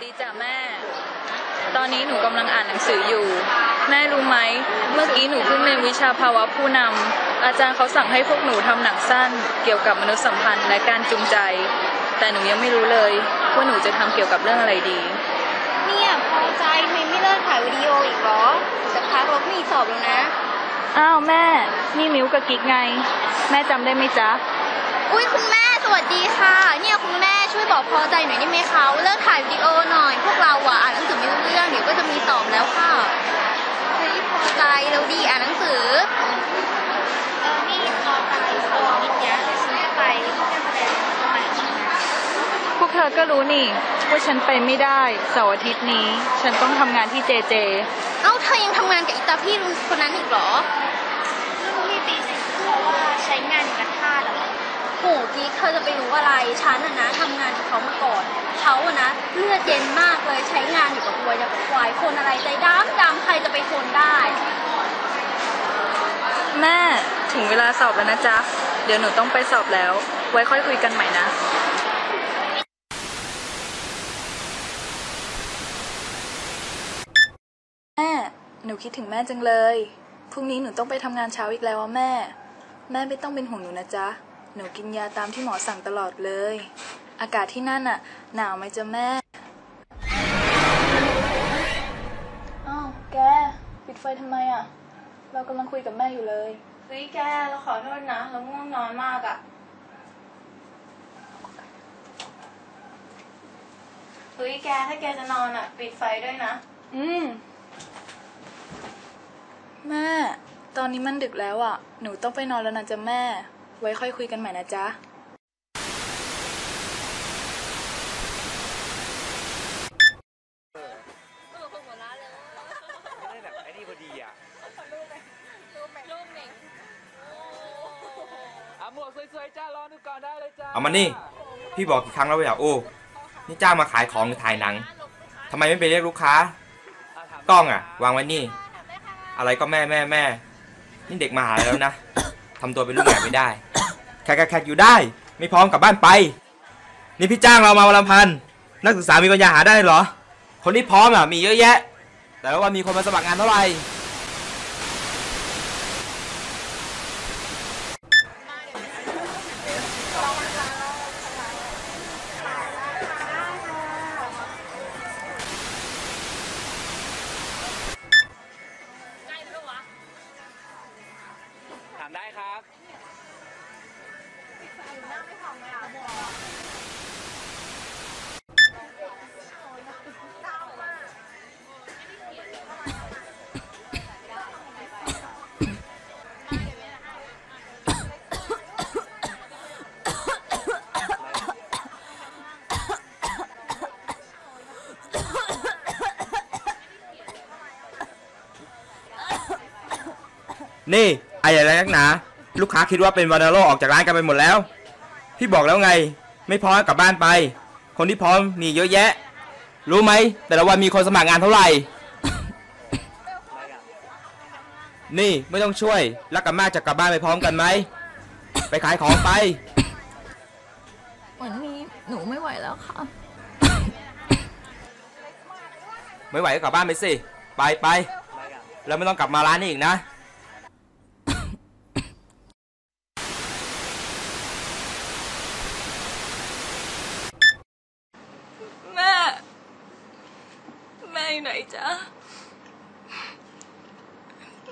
วัสดีจ้ะแม่ ตอนนี้หนูกำลังอ่านหนังสืออยู่ แม่รู้ไหม เมื่อกี้หนูเพิ่งเรียนวิชาภาวะผู้นำ อาจารย์เขาสั่งให้พวกหนูทำหนังสั้น เกี่ยวกับมนุษยสัมพันธ์และการจูงใจ แต่หนูยังไม่รู้เลยว่าหนูจะทำเกี่ยวกับเรื่องอะไรดี เนี่ยพอใจทำไมไม่เลิกถ่ายวิดีโออีกเหรอจะพักเราไม่มีสอบแล้วนะ อ้าวแม่ นี่มิวกับกิ๊กไง แม่จำได้ไหมจ๊ะ อุ้ยคุณแม่สวัสดีค่ะ เนี่ยคุณแม่ช่วยบอกพอใจหน่อยได้ไหมคะว่าเลิกถ่ายวิดีโอหน่อย พวกเราอะอ่านหนังสือไม่รู้เรื่องเดี๋ยวก็จะมีสอบแล้วค่ะเฮ้ยพอใจเราดีอ่านหนังสือเออนี่พอใจสอบอีกเนี้ยเดี๋ยวฉันจะไปการแสดงใหม่ใช่ไหมพวกเธอก็รู้นี่ ว่าฉันไปไม่ได้เสาร์อาทิตย์นี้ ฉันต้องทำงานที่เจเจ เอ้าเธอยังทำงานกับอีตาพี่คนนั้นอีกเหรอรุ่นพี่ปีสิเพราะว่าใช้งานอยู่กับทาสอะ เหรอโหกิ๊กเธอจะไปรู้อะไร ฉันอะนะทำงานกับเขามาก่อน เขาอะนะเลือดเย็นมากเลยใช้งานอยู่กับวัวอย่างกับควายคนอะไรใจดำดำใครจะไปทนได้ แม่ถึงเวลาสอบแล้วนะจ๊ะ เดี๋ยวหนูต้องไปสอบแล้ว ไว้ค่อยคุยกันใหม่นะ แม่ หนูคิดถึงแม่จังเลย พรุ่งนี้หนูต้องไปทำงานเช้าอีกแล้วอะแม่ แม่ไม่ต้องเป็นห่วงหนูนะจ๊ะ หนูกินยาตามที่หมอสั่งตลอดเลย อากาศที่นั่นอะหนาวไหมจ๊ะแม่ อ้าวแก ปิดไฟทำไมอะเรากำลังคุยกับแม่อยู่เลย เฮ้ยแก เราขอโทษนะ เราง่วงนอนมากอะ่ะเฮ้ยแก ถ้าแกจะนอนอะ่ะปิดไฟด้วยนะ อืม แม่ ตอนนี้มันดึกแล้วอะหนูต้องไปนอนแล้วนะจ๊ะแม่ ไว้ค่อยคุยกันใหม่นะจ๊ะได้แบบไอ้นี่พอดีอะอะหมวกสวยๆจ้ารอดูก่อนได้เลยจ้าเอามานี่ พี่บอกกี่ครั้งแล้วว่าอย่าโอ้นี่จ้างมาขายของหรือถ่ายหนังทำไมไม่ไปเรียกลูกค้า กล้องอะ วางไว้นี่ อะไรก็แม่แม่แม่ นี่เด็กมหาลัยแล้วนะ ทำตัวเป็นลูกใหญ่ไม่ได้ แขกแขกอยู่ได้ ไม่พร้อมกลับบ้านไป นี่พี่จ้างเรามาวันละพันนักศึกษามีปัญญาหาได้เหรอ คนที่พร้อมอะมีเยอะแยะ แต่ว่ามีคนมาสมัครงานเท่าไหร่ นี่ไอ้อะไรนักหนา ลูกค้าคิดว่าเป็นวานาโลออกจากร้านกันไปหมดแล้ว พี่บอกแล้วไง ไม่พร้อมกลับบ้านไป คนที่พร้อมมีเยอะแยะ รู้ไหม แต่ละวันมีคนสมัครงานเท่าไหร่ นี่ไม่ต้องช่วย รักกับมากจะกลับบ้านไปพร้อมกันไหม ไปขายของไป วันนี้หนูไม่ไหวแล้วค่ะ ไม่ไหวก็กลับบ้านไปสิ ไปไป แล้วไม่ต้องกลับมาร้านนี้อีกนะ แม่ แม่อยู่ไหนจ๊ะ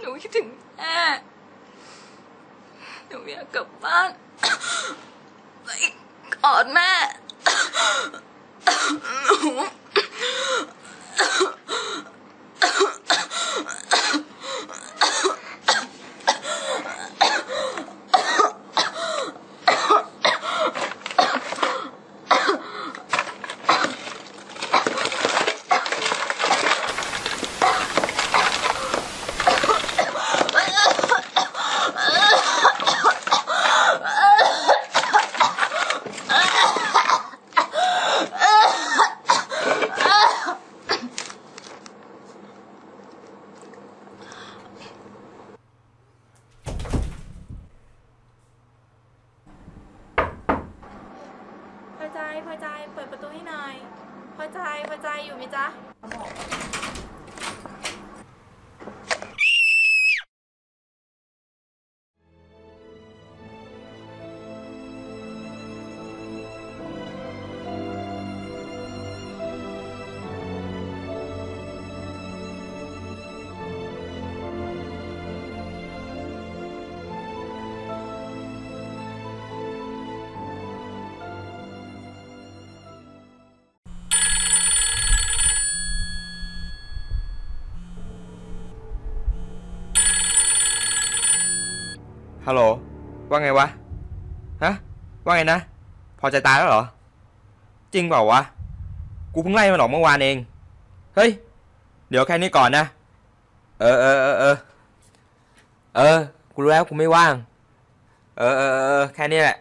หนูคิดถึงแม่ หนูอยา กลับบ้านไปกอดแม่หนู ฮัลโหล ว่าไงวะ ฮะ ว่าไงนะ พอใจตายแล้วเหรอ จริงเปล่าวะ กูเพิ่งไล่มันออกเมื่อวานเอง เฮ้ย เดี๋ยวแค่นี้ก่อนนะ เออเออเออเออ เออ กูรู้แล้วกูไม่ว่าง เออเออเออเออแค่นี้แหละ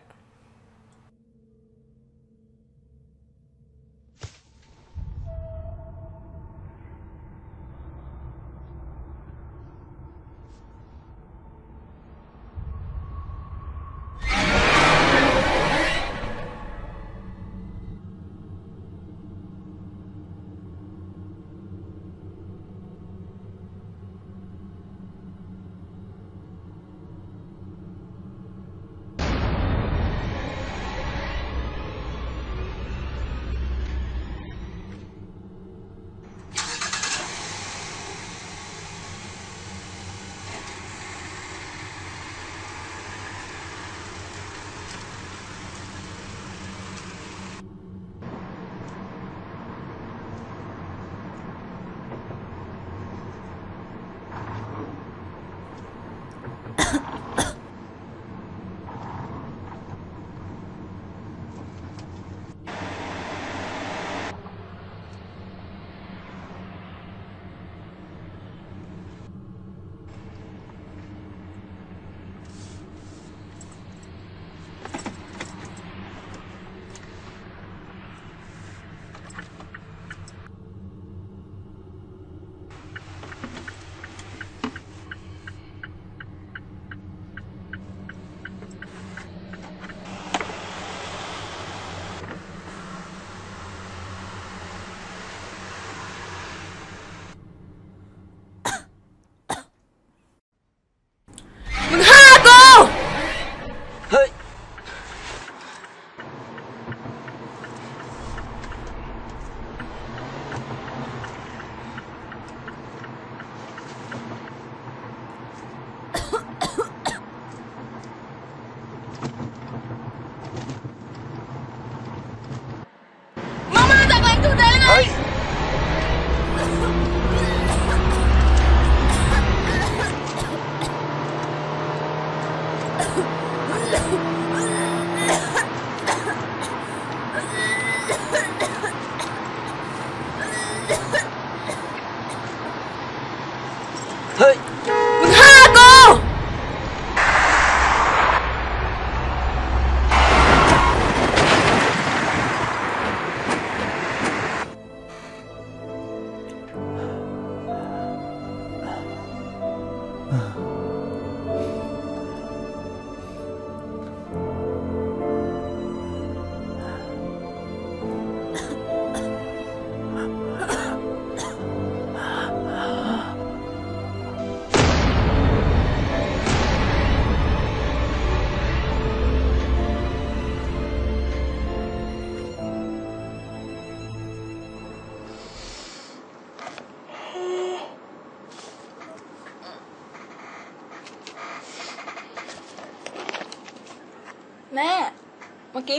เ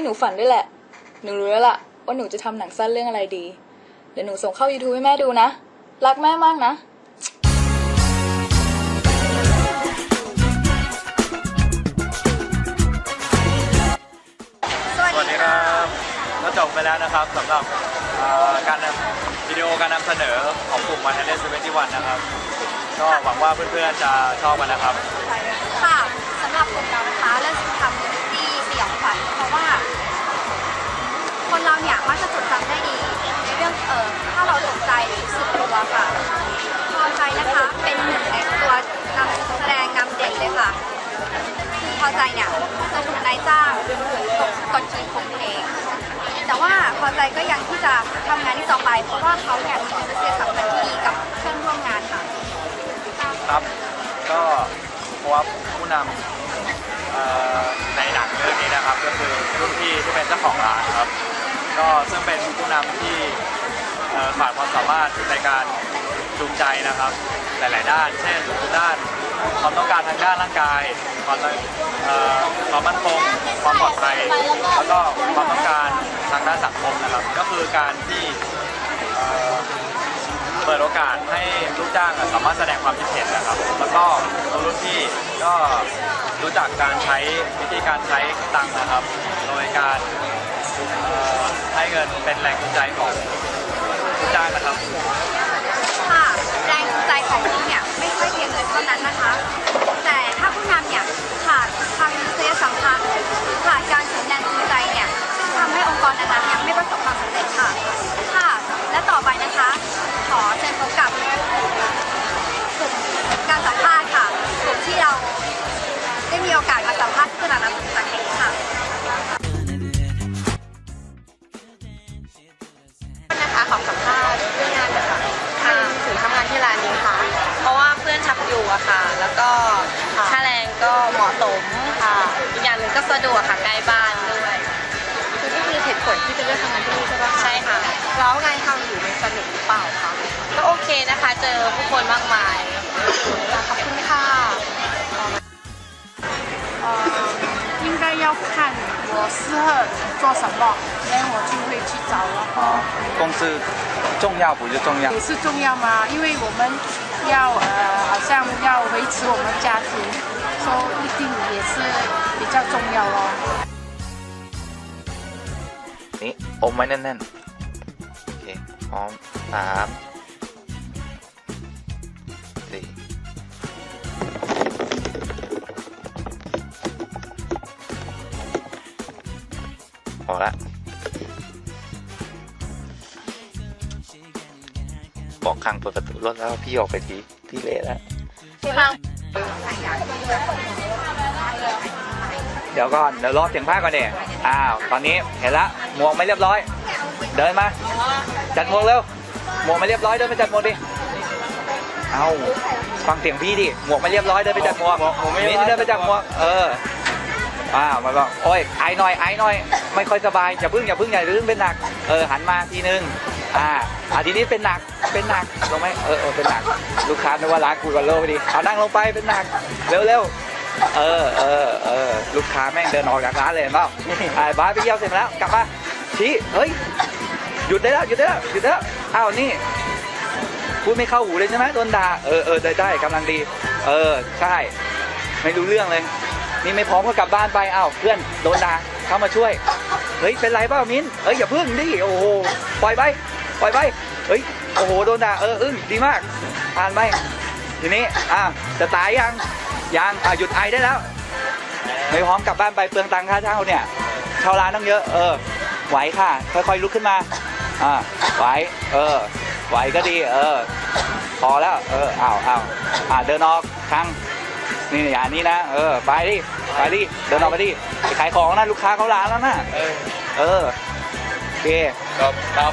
นูฝันด้วยแหละ หนูรู้แล้วล่ะ ว่าหนูจะทำหนังสั้นเรื่องอะไรดี เดี๋ยวหนูส่งเข้า YouTube ให้แม่ดูนะ รักแม่มากนะสวัสสวัสดีดีคค่ะรับก็จบไปแล้วนะครับสำหรับเอ่อการนำวิดีโอการนำเสนอของกลุ่มวันเดนเซเวนตี้วันนะครับ ก็หวังว่าเพื่อนๆจะชอบกันนะครับ ค่ะสำหรับกลุ่ม ก็ยังที่จะทำงานที่ต่อไป เพราะว่าเขาเนี่ยมีมนุษยสัมพันธ์ที่ดีกับเพื่อนร่วมงานค่ะ ครับ ก็เพราะว่าผู้นำในหนังเรื่องนี้นะครับ ก็คือรุ่นพี่ที่เป็นเจ้าของร้านครับ ก็ซึ่งเป็นผู้นำที่ขาดความสามารถในการจูงใจนะครับ หลาย ๆ ด้าน เช่นด้านความต้องการทางด้านร่างกาย ความความมั่นคงความปลอดภัยแล้วก็ความต้องการทางด้านสังคมนะครับ ก็คือการที่เปิดโอกาสให้ลูกจ้างสามารถแสดงความคิดเห็นนะครับ แล้วก็ตัวรุ่นพี่ก็รู้จักการใช้วิธีการใช้ตังนะครับ โดยการให้เงินเป็นแรงจูงใจของลูกจ้างนะครับค่ะแรงจูงใจของนี้เนี่ยไม่ใช่เพียงเงินเท่านั้นนะคะ แต่ถ้าผู้นำเนี่ยขาดทางมนุษยสัมพันธ์ขาดการสนแรงจูงใจเนี่ยซึ่งทำให้องค์กรนั้นๆเนี่ยไม่ประสบความสำเร็จค่ะค่ะ และต่อไปนะคะ ขอเชิญ แล้วงานทำอยู่ในสนุกหรือเปล่าคะ ก็โอเคนะคะ เจอผู้คนมากมาย ขอบคุณค่ะ呃，应该要看我适合做什么，然后我就会去找，然后公司重要不是重要也是重要吗？因为我们要呃，好像要维持我们家庭，所以一定也是比较重要哦。 นี่อมไว้แน่นๆ โอเค พร้อมสามสี่พอละบอกข้างเปิดประตูรถแล้วพี่ออกไปทีพี่เละแล้วเดี๋ยวก่อน เดี๋ยวรอเสียงภาคก่อนเนี่ยอ้าว ตอนนี้เห็นละหมวกไม่เรียบร้อย เดินมา จัดหมวกเร็วหมวกไม่เรียบร้อยเดินไปจัดหมวกดิ เอาฟังเสียงพี่ดิหมวกไม่เรียบร้อย เดินไปจัดหมวกมิ้นเดินไปจัดหมวกเอออ้าวมาบอกโอ้ยไอหน่อยไอหน่อย ไม่ค่อยสบายอย่าพึ่งอย่าพึ่งอย่าพึ่งเป็นหนักเออหันมาทีนึงอ่าอ่าทีนี้เป็นหนักเป็นหนักลงไหมเออเออเป็นหนัก ลูกค้านึกว่ารักกูกับโลกพอดีเอานั่งลงไปเป็นหนักเร็วเร็วเออเออเออลูกค้าแม่งเดินออกจากร้านเลยเห็นเปล่าอ่าบ้าสไปเยี่ยวเสร็จแล้วกลับมา ชี้เฮ้ย หยุดได้แล้ว หยุดได้แล้ว หยุดได้แล้ว อ้าวนี่พูดไม่เข้าหูเลยใช่ไหมโดนด่า เออเออได้ได้กำลังดี เออ ใช่ ไม่รู้เรื่องเลย นี่ไม่พร้อมก็กลับบ้านไป อ้าว เพื่อนโดนด่า เข้ามาช่วย เฮ้ย เป็นไรเปล่ามิ้น เอ้ย อย่าพึ่งดิ โอ้โห ปล่อยไป ปล่อยไป เฮ้ย โอ้โห โดนด่า เออ อึ้ง ดีมาก อ่านไป ทีนี้ อะจะตายยัง ยัง อะหยุดไอได้แล้ว ไม่พร้อมกลับบ้านไปเปลืองตังค่าเช่าเนี่ยเช่าร้านต้องเยอะ เออ ไหวค่ะ ค่อยๆลุกขึ้นมา อ่า ไหว เออ ไหวก็ดี เออ พอแล้ว เอออ้าวอ้าวอ่า เดินออกทางนี่อย่างนี้นะ เออ ไปดิ ไปดิ เดินออกไปดิ ไปขายของนะ ลูกค้าเขาร้านแล้วนะ เออ เออ โอเคครับครับ